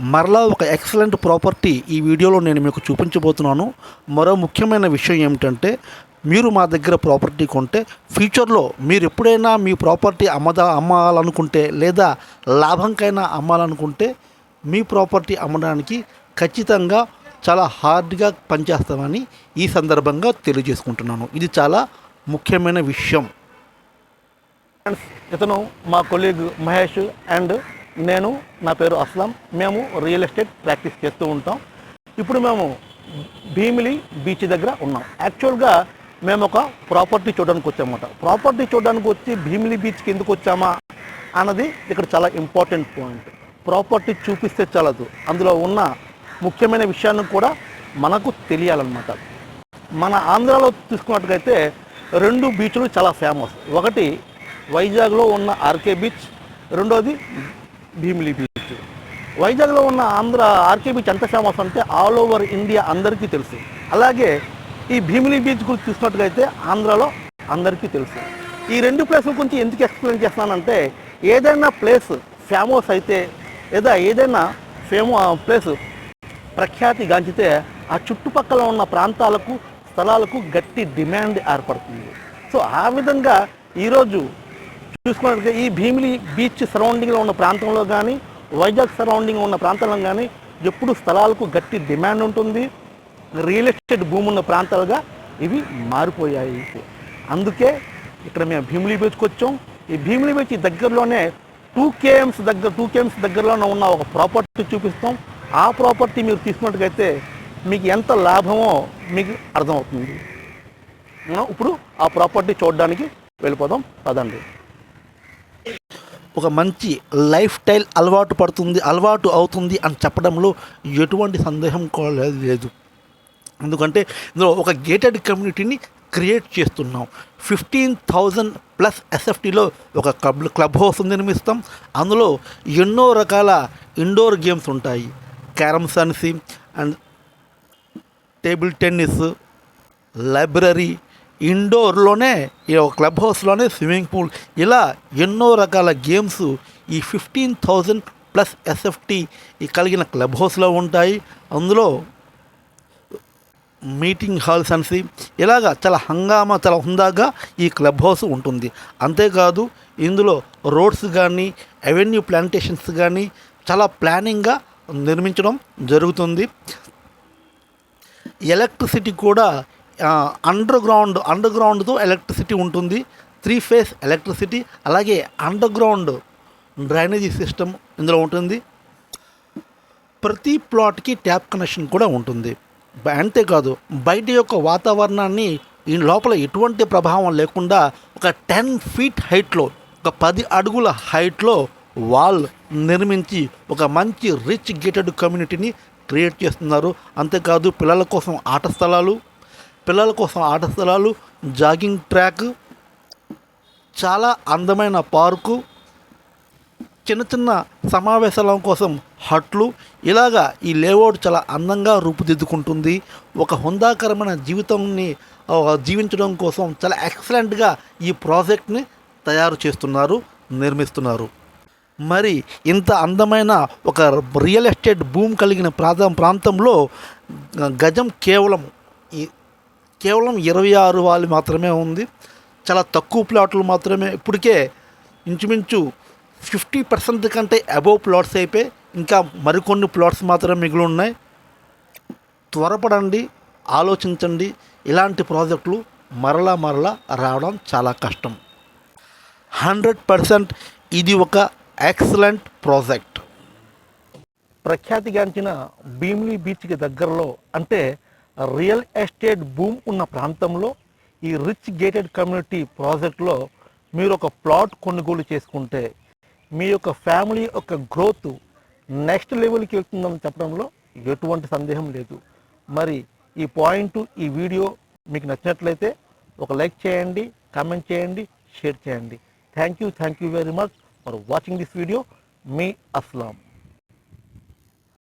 మరలా ఒక excellent property ఈ వీడియోలో నేను మీకు చూపించబోతున్నాను. మరో ముఖ్యమైన విషయం ఏమిటంటే మీరు మా దగ్గర ప్రాపర్టీ కొంటే ఫ్యూచర్లో మీరు ఎప్పుడైనా మీ ప్రాపర్టీ అమ్మదా అమ్మాలనుకుంటే లేదా లాభంకైనా అమ్మాలనుకుంటే మీ ప్రాపర్టీ అమ్మడానికి ఖచ్చితంగా చాలా హార్డ్గా పనిచేస్తామని ఈ సందర్భంగా తెలియజేసుకుంటున్నాను. ఇది చాలా ముఖ్యమైన విషయం. ఇతను మా కొలీగ్ మహేష్ అండ్ నేను నా పేరు అస్లాం. మేము రియల్ ఎస్టేట్ ప్రాక్టీస్ చేస్తూ ఉంటాం. ఇప్పుడు మేము భీమిలి బీచ్ దగ్గర ఉన్నాం. యాక్చువల్గా మేము ఒక ప్రాపర్టీ చూడడానికి వచ్చామన్నమాట. ప్రాపర్టీ చూడడానికి వచ్చి భీమిలి బీచ్కి ఎందుకు వచ్చామా అన్నది ఇక్కడ చాలా ఇంపార్టెంట్ పాయింట్. ప్రాపర్టీ చూపిస్తే చాలదు. అందులో ఉన్న ముఖ్యమైన విషయాన్ని కూడా మనకు తెలియాలన్నమాట. మన ఆంధ్రాలో తీసుకున్నట్టుగైతే రెండు బీచ్లు చాలా ఫేమస్. ఒకటి వైజాగ్లో ఉన్న ఆర్కే బీచ్ రెండోది భీమిలి బీచ్ వైజాగ్లో ఉన్న ఆంధ్ర ఆర్కే బీచ్ ఎంత ఫేమస్ అంటే ఆల్ ఓవర్ ఇండియా అందరికీ తెలుసు. అలాగే ఈ భీమిలి బీచ్ గురించి చూసినట్టుగైతే ఆంధ్రాలో అందరికీ తెలుసు. ఈ రెండు ప్లేసుల గురించి ఎందుకు ఎక్స్ప్లెయిన్ చేస్తానంటే ఏదైనా ప్లేస్ ఫేమస్ అయితే లేదా ఏదైనా ఫేమో ప్లేస్ ప్రఖ్యాతి గాంచితే ఆ చుట్టుపక్కల ఉన్న ప్రాంతాలకు స్థలాలకు గట్టి డిమాండ్ ఏర్పడుతుంది. సో ఆ విధంగా ఈరోజు చూసుకున్నట్లయితే ఈ భీమిలి బీచ్ సరౌండింగ్లో ఉన్న ప్రాంతంలో కానీ వైజాగ్ సరౌండింగ్ ఉన్న ప్రాంతంలో కానీ ఎప్పుడు స్థలాలకు గట్టి డిమాండ్ ఉంటుంది. రియల్ ఎస్టేట్ భూమి ఉన్న ప్రాంతాలుగా ఇవి మారిపోయాయి. అందుకే ఇక్కడ మేము భీమిలి బీచ్కి వచ్చాం. ఈ భీమిలి బీచ్ దగ్గరలోనే టూ కేఎమ్స్ దగ్గర టూ కేఎమ్స్ దగ్గరలోనే ఉన్న ఒక ప్రాపర్టీ చూపిస్తాం. ఆ ప్రాపర్టీ మీరు తీసుకున్నట్టుగైతే మీకు ఎంత లాభమో మీకు అర్థమవుతుంది. ఇప్పుడు ఆ ప్రాపర్టీ చూడడానికి వెళ్ళిపోదాం. పదండి. ఒక మంచి లైఫ్ స్టైల్ అలవాటు పడుతుంది అలవాటు అవుతుంది అని చెప్పడంలో ఎటువంటి సందేహం కూడా లేదు. ఎందుకంటే ఇందులో ఒక గేటెడ్ కమ్యూనిటీని క్రియేట్ చేస్తున్నాం. ఫిఫ్టీన్ థౌజండ్ ప్లస్ ఎస్ఎఫ్టీలో ఒక క్లబ్ క్లబ్ హౌస్ నిర్మిస్తాం. అందులో ఎన్నో రకాల ఇండోర్ గేమ్స్ ఉంటాయి. క్యారమ్స్ అనేసి అండ్ టేబుల్ టెన్నిస్ లైబ్రరీ ఇండోర్లోనే ఈ ఒక క్లబ్ హౌస్లోనే స్విమ్మింగ్ పూల్. ఇలా ఎన్నో రకాల గేమ్స్ ఈ ఫిఫ్టీన్ థౌజండ్ ప్లస్ ఎస్ఎఫ్టీ కలిగిన క్లబ్ హౌస్లో ఉంటాయి. అందులో మీటింగ్ హాల్స్ అనేసి ఇలాగా చాలా హంగామా చాలా హుందాగా ఈ క్లబ్ హౌస్ ఉంటుంది. అంతేకాదు ఇందులో రోడ్స్ కానీ అవెన్యూ ప్లాంటేషన్స్ కానీ చాలా ప్లానింగ్గా నిర్మించడం జరుగుతుంది. ఎలక్ట్రిసిటీ కూడా అండర్ గ్రౌండ్ అండర్ గ్రౌండ్తో ఎలక్ట్రిసిటీ ఉంటుంది. త్రీ ఫేస్ ఎలక్ట్రిసిటీ అలాగే అండర్ గ్రౌండ్ డ్రైనేజీ సిస్టమ్ ఇందులో ఉంటుంది. ప్రతి ప్లాట్కి ట్యాప్ కనెక్షన్ కూడా ఉంటుంది. అంతేకాదు బయట యొక్క వాతావరణాన్ని ఈ లోపల ఎటువంటి ప్రభావం లేకుండా ఒక టెన్ ఫీట్ హైట్లో ఒక పది అడుగుల హైట్లో వాల్ నిర్మించి ఒక మంచి రిచ్ గేటెడ్ కమ్యూనిటీని క్రియేట్ చేస్తున్నారు. అంతేకాదు పిల్లల కోసం ఆట స్థలాలు పిల్లల కోసం ఆట స్థలాలు జాగింగ్ ట్రాక్ చాలా అందమైన పార్కు చిన్న చిన్న సమావేశాల కోసం హట్లు ఇలాగా ఈ లేఅవుట్ చాలా అందంగా రూపుదిద్దుకుంటుంది. ఒక హుందాకరమైన జీవితాన్ని జీవించడం కోసం చాలా ఎక్సలెంట్గా ఈ ప్రాజెక్ట్ని తయారు చేస్తున్నారు నిర్మిస్తున్నారు. మరి ఇంత అందమైన ఒక రియల్ ఎస్టేట్ భూమి కలిగిన ప్రాంతం ప్రాంతంలో గజం కేవలం ఈ కేవలం ఇరవై ఆరు వాళ్ళు మాత్రమే ఉంది. చాలా తక్కువ ప్లాట్లు మాత్రమే. ఇప్పటికే ఇంచుమించు ఫిఫ్టీ పర్సెంట్ కంటే అబోవ్ ప్లాట్స్ అయిపోయి ఇంకా మరికొన్ని ప్లాట్స్ మాత్రమే మిగిలి ఉన్నాయి. త్వరపడండి ఆలోచించండి. ఇలాంటి ప్రాజెక్టులు మరలా మరలా రావడం చాలా కష్టం. హండ్రెడ్ పర్సెంట్ ఇది ఒక ఎక్సలెంట్ ప్రాజెక్ట్. ప్రఖ్యాతిగాంచిన భీమిలీ బీచ్కి దగ్గరలో అంటే రియల్ ఎస్టేట్ భూమ్ ఉన్న ప్రాంతంలో ఈ రిచ్ గేటెడ్ కమ్యూనిటీ ప్రాజెక్ట్లో మీరు ఒక ప్లాట్ కొనుగోలు చేసుకుంటే మీ యొక్క ఫ్యామిలీ యొక్క గ్రోత్ నెక్స్ట్ లెవెల్కి వెళ్తుందని చెప్పడంలో ఎటువంటి సందేహం లేదు. మరి ఈ పాయింట్ ఈ వీడియో మీకు నచ్చినట్లయితే ఒక లైక్ చేయండి కామెంట్ చేయండి షేర్ చేయండి. Thank you thank you very much for watching this video. Me Aslam.